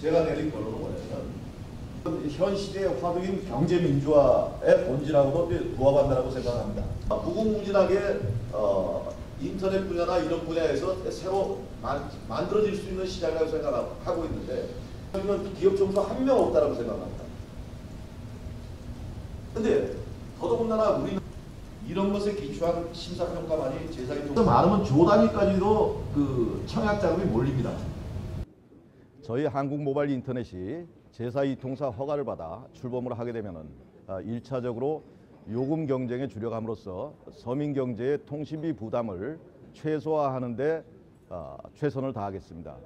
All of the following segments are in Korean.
제가 내린 결론은 현 시대의 화두인 경제 민주화의 본질하고도 부합한다고 생각합니다. 아, 무궁무진하게 어, 인터넷 분야나 이런 분야에서 새로 만, 만들어질 수 있는 시장이라고 생각하고 있는데 저는 기업 점수 한 명 없다라고 생각합니다. 근데 더더군다나 우리는 이런 것에 기초한 심사평가만이 제사기 통 많으면 조 단위까지도 그 청약 자금이 몰립니다. 저희 한국 모바일 인터넷이 제사 이통사 허가를 받아 출범을 하게 되면은 아, 1차적으로 요금 경쟁에 주력함으로써 서민 경제의 통신비 부담을 최소화하는데 아, 최선을 다하겠습니다.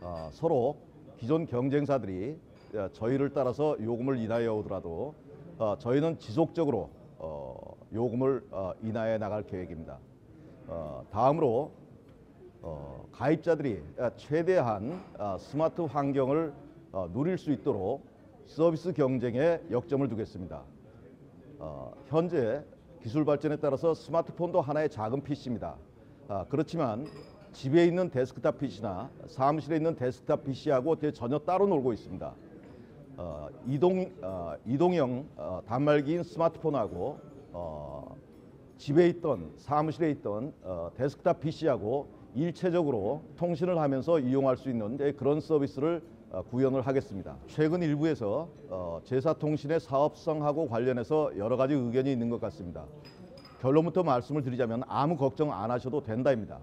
아, 서로 기존 경쟁사들이 아, 저희를 따라서 요금을 인하해 오더라도 아, 저희는 지속적으로 어, 요금을 어, 인하해 나갈 계획입니다. 어, 다음으로 어, 가입자들이 아, 최대한 아, 스마트 환경을 어, 누릴 수 있도록 서비스 경쟁에 역점을 두겠습니다. 어, 현재 기술 발전에 따라서 스마트폰도 하나의 작은 PC입니다. 아, 그렇지만 집에 있는 데스크탑 PC나 사무실에 있는 데스크탑 PC하고 전혀 따로 놀고 있습니다. 어, 이동 어, 이동형 어, 단말기인 스마트폰하고 어, 집에 있던 사무실에 있던 어, 데스크탑 PC하고 일체적으로 통신을 하면서 이용할 수 있는 그런 서비스를 어, 구현을 하겠습니다. 최근 일부에서 어, 제사통신의 사업성하고 관련해서 여러 가지 의견이 있는 것 같습니다. 결론부터 말씀을 드리자면 아무 걱정 안 하셔도 된다입니다.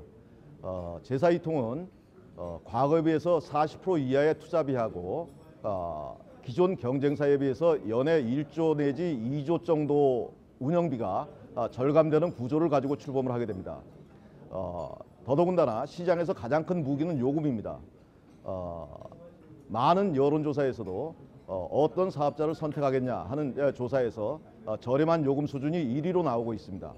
어, 제사이통은 어, 과거에 비해서 40% 이하의 투자비하고 어, 기존 경쟁사에 비해서 연에 1조 내지 2조 정도 운영비가 어, 절감되는 구조를 가지고 출범을 하게 됩니다. 어, 더더군다나 시장에서 가장 큰 무기는 요금입니다. 어, 많은 여론조사에서도 어, 어떤 사업자를 선택하겠냐 하는 예, 조사에서 어, 저렴한 요금 수준이 1위로 나오고 있습니다.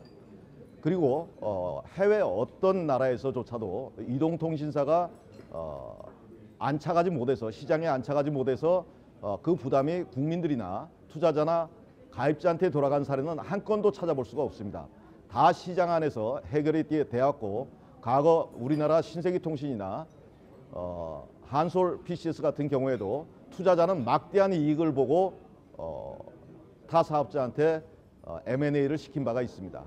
그리고 어, 해외 어떤 나라에서조차도 이동통신사가 어, 안착하지 못해서 시장에 안착하지 못해서 어, 그 부담이 국민들이나 투자자나 가입자한테 돌아간 사례는 한 건도 찾아볼 수가 없습니다. 다 시장 안에서 해결이 되- 되었고 과거 우리나라 신세기 통신이나 어, 한솔 PCS 같은 경우에도 투자자는 막대한 이익을 보고 어, 타 사업자한테 어, M&A를 시킨 바가 있습니다.